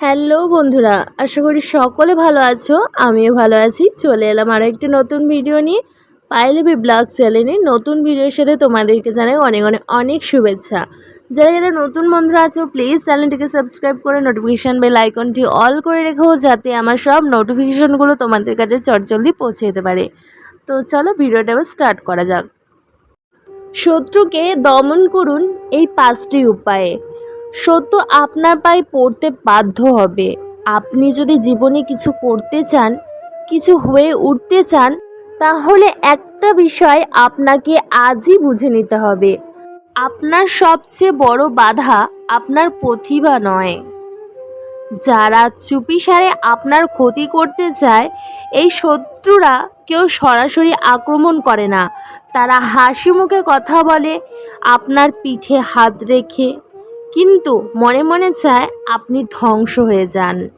Hello বন্ধুরা, আশা করি সকলে ভালো আছো, আমিও ভালো আছি। চলে এলাম আরও একটি নতুন ভিডিও নিয়ে। পাইলেবি ব্লগ চ্যানেলে নতুন ভিডিওর সাথে তোমাদেরকে জানাই অনেক অনেক অনেক শুভেচ্ছা। যারা যারা নতুন বন্ধুরা আছো প্লিজ চ্যানেলটিকে সাবস্ক্রাইব করে নোটিফিকেশান বেল আইকনটি অল করে রেখো, যাতে আমার সব নোটিফিকেশানগুলো তোমাদের কাছে চটজলদি পৌঁছে যেতে পারে। তো চলো ভিডিওটা এবার স্টার্ট করা যাক। শত্রুকে দমন করুন এই পাঁচটি উপায়ে। সত্য আপনার পায়ে পড়তে বাধ্য হবে। আপনি যদি জীবনে কিছু করতে চান, কিছু হয়ে উঠতে চান, তাহলে একটা বিষয় আপনাকে আজই বুঝে নিতে হবে। আপনার সবচেয়ে বড় বাধা আপনার প্রতিভা নয়। যারা চুপিসারে আপনার ক্ষতি করতে চায়, এই শত্রুরা কেউ সরাসরি আক্রমণ করে না। তারা হাসি মুখে কথা বলে, আপনার পিঠে হাত রেখে কিন্তু মনে মনে চায় আপনি ধ্বংস হয়ে যান।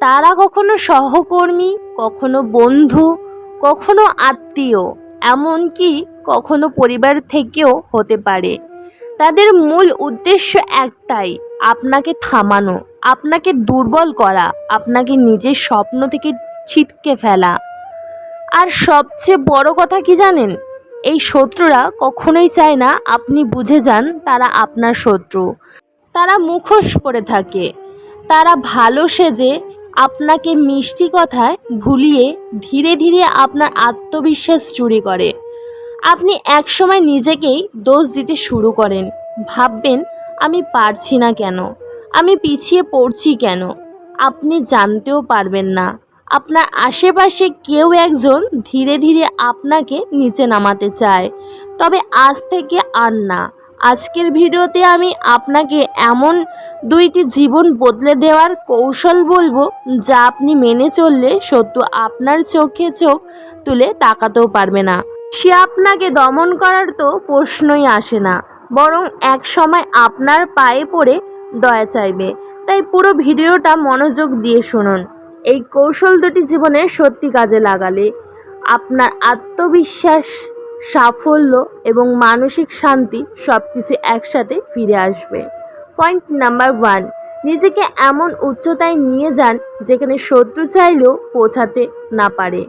তারা কখনো সহকর্মী, কখনো বন্ধু, কখনো আত্মীয়, এমনকি কখনো পরিবার থেকেও হতে পারে। তাদের মূল উদ্দেশ্য একটাই, আপনাকে থামানো, আপনাকে দুর্বল করা, আপনাকে নিজের স্বপ্ন থেকে ছিটকে ফেলা। আর সবচেয়ে বড় কথা কি জানেন? এই শত্রুরা কখনোই চায় না আপনি বুঝে যান তারা আপনার শত্রু। তারা মুখোশ পরে থাকে। তারা ভালো সেজে আপনাকে মিষ্টি কথায় ভুলিয়ে ধীরে ধীরে আপনার আত্মবিশ্বাস চুরি করে। আপনি একসময় নিজেকেই দোষ দিতে শুরু করেন। ভাববেন, আমি পারছি না কেন? আমি পিছিয়ে পড়ছি কেন? আপনি জানতেও পারবেন না। আপনার আশেপাশে কেউ একজন ধীরে ধীরে আপনাকে নিচে নামাতে চায়। তবে আজ থেকে আর না। আজকের ভিডিওতে আমি আপনাকে এমন দুইটি জীবন বদলে দেওয়ার কৌশল বলব যা আপনি মেনে চললে সত্য আপনার চোখে চোখ তুলে তাকাতেও পারবে না। সে আপনাকে দমন করার তো প্রশ্নই আসে না, বরং এক সময় আপনার পায়ে পড়ে দয়া চাইবে। তাই পুরো ভিডিওটা মনোযোগ দিয়ে শুনুন। এই কৌশল দুটি জীবনে সত্যি কাজে লাগালে আপনার আত্মবিশ্বাস, সাফল্য এবং মানসিক শান্তি সব কিছু একসাথে ফিরে আসবে। পয়েন্ট নাম্বার ওয়ান নিজেকে এমন উচ্চতায় নিয়ে যান যেখানে শত্রু চাইলেও পৌঁছাতে না পারে।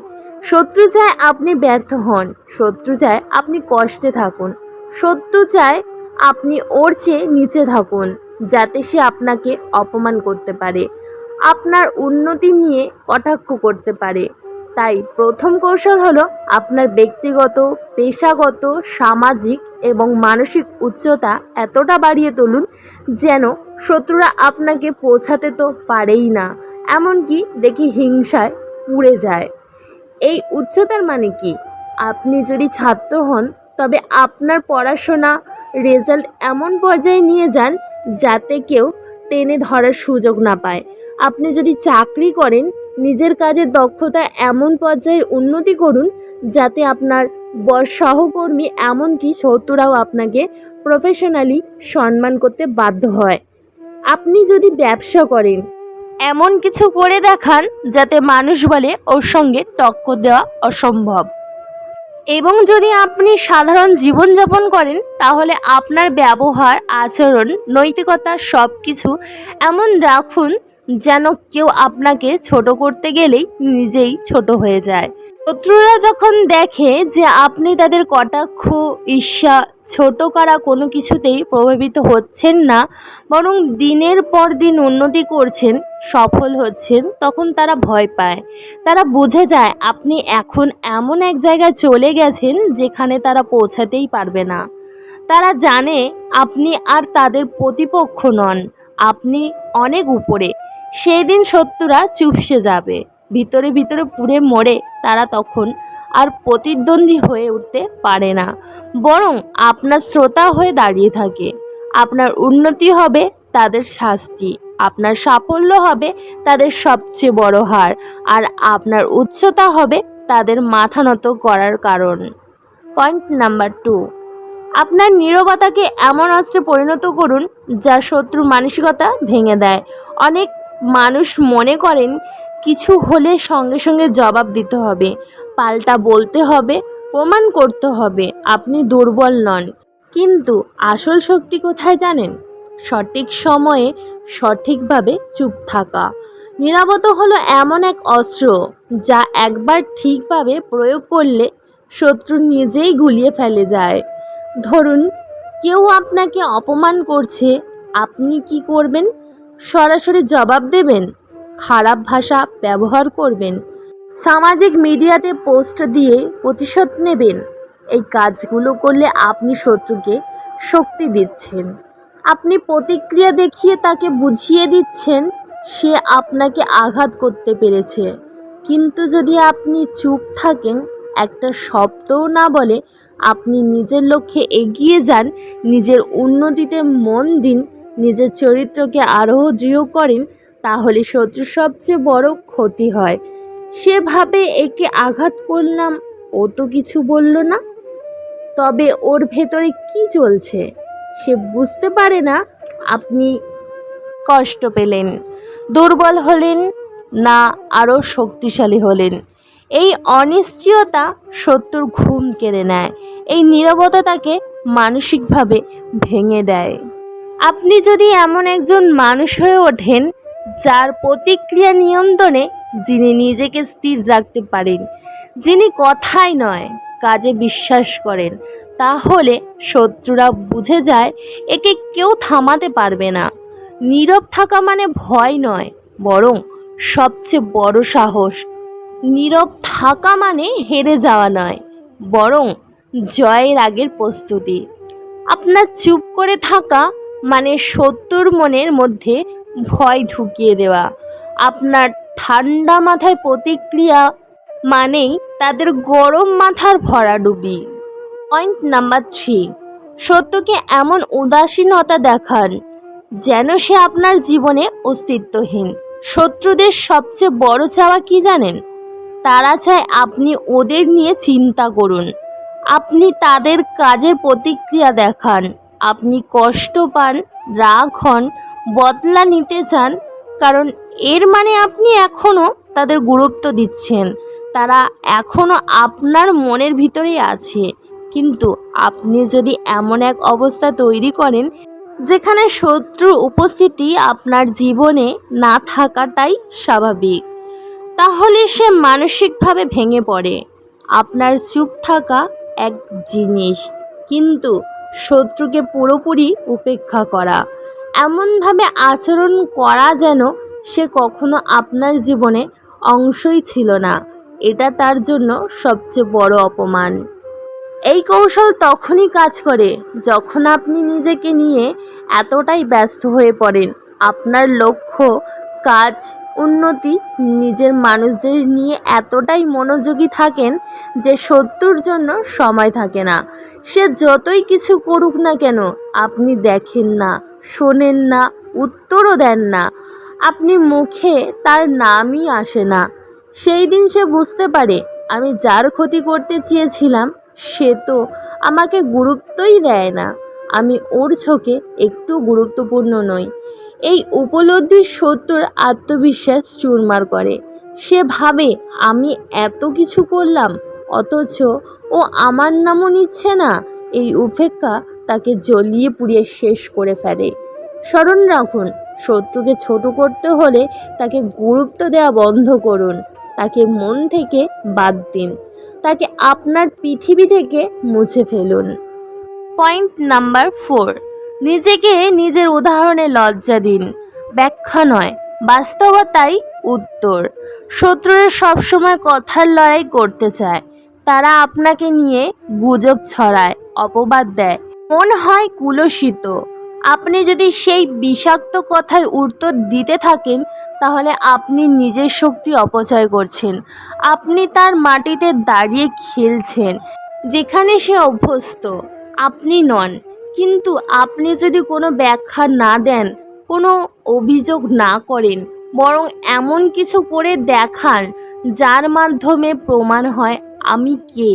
শত্রু চায় আপনি ব্যর্থ হন, শত্রু চায় আপনি কষ্টে থাকুন, শত্রু চায় আপনি ওর চেয়ে নিচে থাকুন, যাতে সে আপনাকে অপমান করতে পারে। আপনার উন্নতি নিয়ে কটাক্ষ করতে পারে। তাই প্রথম কৌশল হলো আপনার ব্যক্তিগত, পেশাগত, সামাজিক এবং মানসিক উচ্চতা এতটা বাড়িয়ে তুলুন যেন শত্রুরা আপনাকে পৌঁছাতে তো পারেই না, এমনকি দেখি হিংসায় পুড়ে যায়। এই উচ্চতার মানে কি? আপনি যদি ছাত্র হন, তবে আপনার পড়াশোনা রেজাল্ট এমন পর্যায়ে নিয়ে যান যাতে কেউ টেনে ধরার সুযোগ না পায়। আপনি যদি চাকরি করেন, নিজের কাজের দক্ষতা এমন পর্যায়ে উন্নতি করুন যাতে আপনার সহকর্মী এমনকি শত্রুরাও আপনাকে প্রফেশনালি সম্মান করতে বাধ্য হয়। আপনি যদি ব্যবসা করেন, এমন কিছু করে দেখান যাতে মানুষ বলে ওর সঙ্গে টক্কর দেওয়া অসম্ভব। এবং যদি আপনি সাধারণ জীবনযাপন করেন, তাহলে আপনার ব্যবহার, আচরণ, নৈতিকতা সব কিছু এমন রাখুন যেন কেউ আপনাকে ছোট করতে গেলেই নিজেই ছোট হয়ে যায়। শত্রুরা যখন দেখে যে আপনি তাদের কটাক্ষ, ঈর্ষা, ছোট করা কোনো কিছুতেই প্রভাবিত হচ্ছেন না, বরং দিনের পর দিন উন্নতি করছেন, সফল হচ্ছেন, তখন তারা ভয় পায়। তারা বুঝে যায় আপনি এখন এমন এক জায়গায় চলে গেছেন যেখানে তারা পৌঁছাতেই পারবে না। তারা জানে আপনি আর তাদের প্রতিপক্ষ নন, আপনি অনেক উপরে। সেই দিন শত্রুরা চুপসে যাবে। ভিতরে ভিতরে পুড়ে মরে তারা তখন আর প্রতিদ্বন্দ্বী হয়ে উঠতে পারে না। বরং আপনার শ্রোতা হয়ে দাঁড়িয়ে থাকে। আপনার উন্নতি হবে তাদের শাস্তি। আপনার সাফল্য হবে তাদের সবচেয়ে বড় হার। আর আপনার উচ্চতা হবে তাদের মাথা নত করার কারণ। Point number two. আপনার নীরবতাকে এমন অস্ত্রে পরিণত করুন যা শত্রু মানসিকতা ভেঙে দেয়। অনেক মানুষ মনে করেন কিছু হলে সঙ্গে সঙ্গে জবাব দিতে হবে। পাল্টা বলতে হবে, প্রমাণ করতে হবে, আপনি দুর্বল নন। কিন্তু আসল শক্তি কোথায় জানেন? সঠিক সময়ে সঠিকভাবে চুপ থাকা। নিরাপদ হলো এমন এক অস্ত্র যা একবার ঠিকভাবে প্রয়োগ করলে শত্রু নিজেই গুলিয়ে ফেলে যায়। ধরুন, কেউ আপনাকে অপমান করছে, আপনি কি করবেন? সরাসরি জবাব দেবেন, খারাপ ভাষা ব্যবহার করবেন। সামাজিক মিডিয়াতে পোস্ট দিয়ে প্রতিশোধ নেবেন। এই কাজগুলো করলে আপনি শত্রুকে শক্তি দিচ্ছেন। আপনি প্রতিক্রিয়া দেখিয়ে তাকে বুঝিয়ে দিচ্ছেন, সে আপনাকে আঘাত করতে পেরেছে। কিন্তু যদি আপনি চুপ থাকেন, একটা শব্দও না বলে আপনি নিজের লক্ষ্যে এগিয়ে যান, নিজের উন্নতিতে মন দিন নিজের চরিত্রকে আরও দৃঢ় করেন, তাহলে শত্রুর সবচেয়ে বড় ক্ষতি হয়। সে ভাবে একে আঘাত করলাম, ও তো কিছু বলল না। তবে ওর ভেতরে কি চলছে, সে বুঝতে পারে না। আপনি কষ্ট পেলেন, দুর্বল হলেন না আরও শক্তিশালী হলেন। এই অনিশ্চয়তা সত্যর ঘুম কেড়ে নেয়, এই নীরবতা তাকে মানসিকভাবে ভেঙে দেয়। আপনি যদি এমন একজন মানুষ হয়ে ওঠেন, যার প্রতিক্রিয়া নিয়ন্ত্রণে যিনি নিজেকে স্থির রাখতে পারেন, যিনি কথায় নয়, কাজে বিশ্বাস করেন, তাহলে শত্রুরা বুঝে যায় একে কেউ থামাতে পারবে না। নীরব থাকা মানে ভয় নয়, বরং সবচেয়ে বড় সাহস। নীরব থাকা মানে হেরে যাওয়া নয়, বরং জয়ের আগের প্রস্তুতি। আপনার চুপ করে থাকা মানে শত্রুর মনের মধ্যে ভয় ঢুকিয়ে দেওয়া। আপনার ঠান্ডা মাথায় প্রতিক্রিয়া মানেই তাদের গরম মাথার ভরাডুবি। পয়েন্ট নাম্বার থ্রি সত্যকে এমন উদাসীনতা দেখান যেন সে আপনার জীবনে অস্তিত্বহীন। শত্রুদের সবচেয়ে বড় চাওয়া কি জানেন? তারা চায় আপনি ওদের নিয়ে চিন্তা করুন। আপনি তাদের কাজের প্রতিক্রিয়া দেখান। আপনি কষ্ট পান, রাগ হন, বদলা নিতে চান, কারণ এর মানে আপনি এখনও তাদের গুরুত্ব দিচ্ছেন। তারা এখনও আপনার মনের ভিতরেই আছে। কিন্তু আপনি যদি এমন এক অবস্থা তৈরি করেন, যেখানে শত্রুর উপস্থিতি আপনার জীবনে না থাকাটাই স্বাভাবিক, তাহলে সে মানসিকভাবে ভেঙে পড়ে। আপনার চুপ থাকা এক জিনিস। কিন্তু শত্রুকে পুরোপুরি উপেক্ষা করা। এমনভাবে আচরণ করা যেন সে কখনো আপনার জীবনে অংশই ছিল না। এটা তার জন্য সবচেয়ে বড় অপমান। এই কৌশল তখনই কাজ করে যখন আপনি নিজেকে নিয়ে এতটাই ব্যস্ত হয়ে পড়েন। আপনার লক্ষ্য, কাজ উন্নতি নিজের মানুষদের নিয়ে এতটাই মনোযোগী থাকেন যে শত্রুর জন্য সময় থাকে না। সে যতই কিছু করুক না কেন, আপনি দেখেন না, শোনেন না, উত্তরও দেন না। আপনি মুখে তার নামই আসে না। সেই দিন সে বুঝতে পারে, আমি যার ক্ষতি করতে চেয়েছিলাম, সে তো আমাকে গুরুত্বই দেয় না। আমি ওর চোখে একটু গুরুত্বপূর্ণ নই। এই উপলব্ধি সত্যর আত্মবিশ্বাস চুরমার করে। সে ভাবে, আমি এত কিছু করলাম, অথচ ও আমার নামও নিচ্ছে না। এই উপেক্ষা তাকে জ্বলিয়ে পুড়িয়ে শেষ করে ফেলে। স্মরণ রাখুন, শত্রুকে ছোট করতে হলে তাকে গুরুত্ব দেওয়া বন্ধ করুন। তাকে মন থেকে বাদ দিন। তাকে আপনার পৃথিবী থেকে মুছে ফেলুন। Point number four. নিজেকে নিজের উদাহরণে লজ্জা দিন। ব্যাখ্যা নয়, বাস্তবতাই উত্তর। শত্রুরা সবসময় কথার লড়াই করতে চায়। তারা আপনাকে নিয়ে গুজব ছড়ায়, অপবাদ দেয়। মন হয় কুলসিত। আপনি যদি সেই বিষাক্ত কথায় উত্তর দিতে থাকেন, তাহলে আপনি নিজের শক্তি অপচয় করছেন। আপনি তার মাটিতে দাঁড়িয়ে খেলছেন, যেখানে সে অভ্যস্ত। আপনি নন। কিন্তু আপনি যদি কোনো ব্যাখ্যা না দেন, কোনো অভিযোগ না করেন, বরং এমন কিছু করে দেখান, যার মাধ্যমে প্রমাণ হয় আমি কে,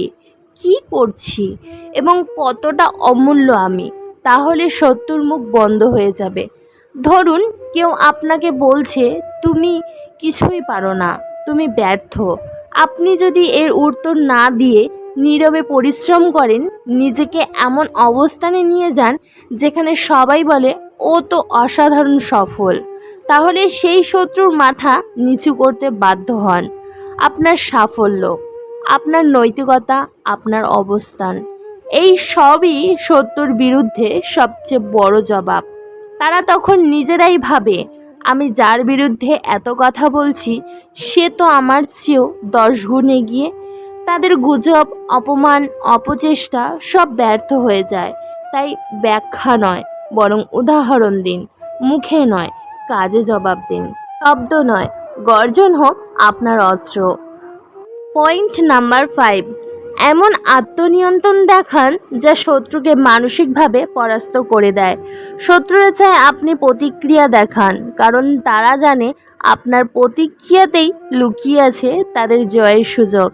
কি করছি, এবং কতটা অমূল্য আমি, তাহলে সত্যর মুখ বন্ধ হয়ে যাবে। ধরুন, কেউ আপনাকে বলছে, তুমি কিছুই পারো না, তুমি ব্যর্থ। আপনি যদি এর উত্তর না দিয়ে নীরবে পরিশ্রম করেন, নিজেকে এমন অবস্থানে নিয়ে যান যেখানে সবাই বলে, ও তো অসাধারণ সফল। তাহলে সেই শত্রুর মাথা নিচু করতে বাধ্য হন। আপনার সাফল্য, আপনার নৈতিকতা, আপনার অবস্থান, এই সবই সত্যর বিরুদ্ধে সবচেয়ে বড় জবাব। তারা তখন নিজেরাই ভাবে, আমি যার বিরুদ্ধে এত কথা বলছি, সে তো আমার চেয়েও দশ গুণ এগিয়ে তাদের গুজব, অপমান, অপচেষ্টা সব ব্যর্থ হয়ে যায়। তাই ব্যাখ্যা নয়, বরং উদাহরণ দিন, মুখে নয়, কাজে জবাব দিন। শব্দ নয়, গর্জন হোক আপনার অস্ত্র। পয়েন্ট নাম্বার ফাইভ, এমন আত্মনিয়ন্ত্রণ দেখান যা শত্রুকে মানসিকভাবে পরাস্ত করে দেয়। শত্রুরা চায় আপনি প্রতিক্রিয়া দেখান, কারণ তারা জানে আপনার প্রতিক্রিয়াতেই লুকিয়ে আছে তাদের জয়ের সুযোগ।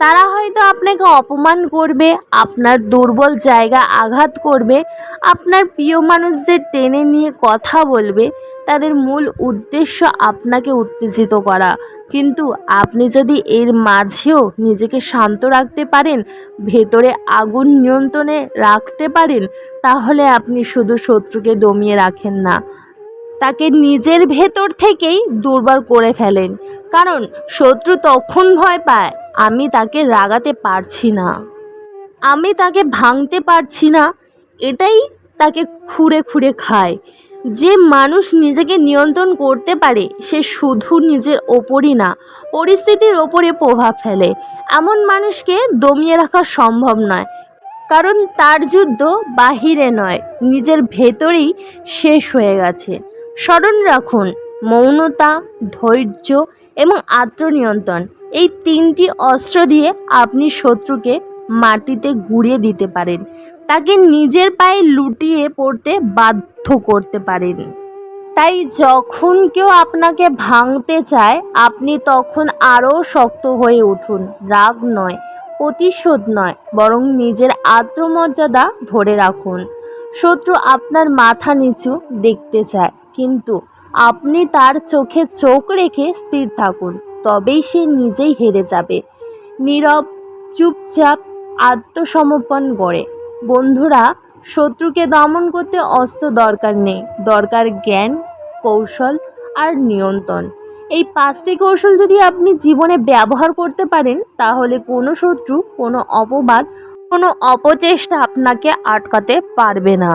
তারা হয়তো আপনাকে অপমান করবে, আপনার দুর্বল জায়গা আঘাত করবে, আপনার প্রিয় মানুষদের টেনে নিয়ে কথা বলবে, তাদের মূল উদ্দেশ্য আপনাকে উত্তেজিত করা। কিন্তু আপনি যদি এর মাঝেও নিজেকে শান্ত রাখতে পারেন, ভেতরে আগুন নিয়ন্ত্রণে রাখতে পারেন, তাহলে আপনি শুধু শত্রুকে দমিয়ে রাখেন না। তাকে নিজের ভেতর থেকেই দুর্বল করে ফেলেন। কারণ শত্রু তখন ভয় পায়, আমি তাকে রাগাতে পারছি না। আমি তাকে ভাঙতে পারছি না, এটাই তাকে খুঁড়ে খুঁড়ে খায়। যে মানুষ নিজেকে নিয়ন্ত্রণ করতে পারে, সে শুধু নিজের ওপরই না, পরিস্থিতির ওপরে প্রভাব ফেলে। এমন মানুষকে দমিয়ে রাখা সম্ভব নয়, কারণ তার যুদ্ধ বাহিরে নয়, নিজের ভেতরেই শেষ হয়ে গেছে। স্মরণ রাখুন, মৌনতা, ধৈর্য এবং আত্মনিয়ন্ত্রণ। এই তিনটি অস্ত্র দিয়ে আপনি শত্রুকে মাটিতে গুঁড়িয়ে দিতে পারেন। তাকে নিজের পায়ে লুটিয়ে পড়তে বাধ্য করতে পারেন। তাই যখন কেউ আপনাকে ভাঙতে চায়, আপনি তখন আরও শক্ত হয়ে উঠুন। রাগ নয়, প্রতিশোধ নয়, বরং নিজের আত্মমর্যাদা ধরে রাখুন। শত্রু আপনার মাথা নিচু দেখতে চায়। কিন্তু আপনি তার চোখে চোখ রেখে স্থির থাকুন, তবেই সে নিজেই হেরে যাবে। নীরব, চুপচাপ, আত্মসমর্পণ করে বন্ধুরা, শত্রুকে দমন করতে অস্ত্র দরকার নেই। দরকার জ্ঞান, কৌশল আর নিয়ন্ত্রণ। এই পাঁচটি কৌশল যদি আপনি জীবনে ব্যবহার করতে পারেন, তাহলে কোনো শত্রু, কোনো অপবাদ, কোনো অপচেষ্টা আপনাকে আটকাতে পারবে না।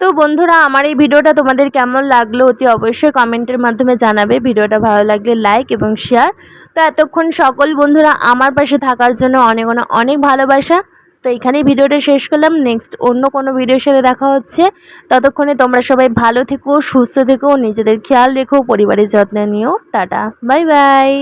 তো বন্ধুরা, আমার এই ভিডিওটা তোমাদের কেমন লাগল অতি অবশ্যই কমেন্টের মাধ্যমে জানাবে। ভিডিওটা ভালো লাগলে লাইক এবং শেয়ার। তো এতক্ষণ সকল বন্ধুরা আমার পাশে থাকার জন্য অনেক অনেক অনেক ভালোবাসা। তো এখানেই ভিডিওটা শেষ করলাম। নেক্সট অন্য কোনো ভিডিওর সাথে দেখা হচ্ছে। ততক্ষণে তোমরা সবাই ভালো থেকো, সুস্থ থেকো, নিজেদের খেয়াল রেখো, পরিবারের যত্ন নিও। টাটা, বাই বাই।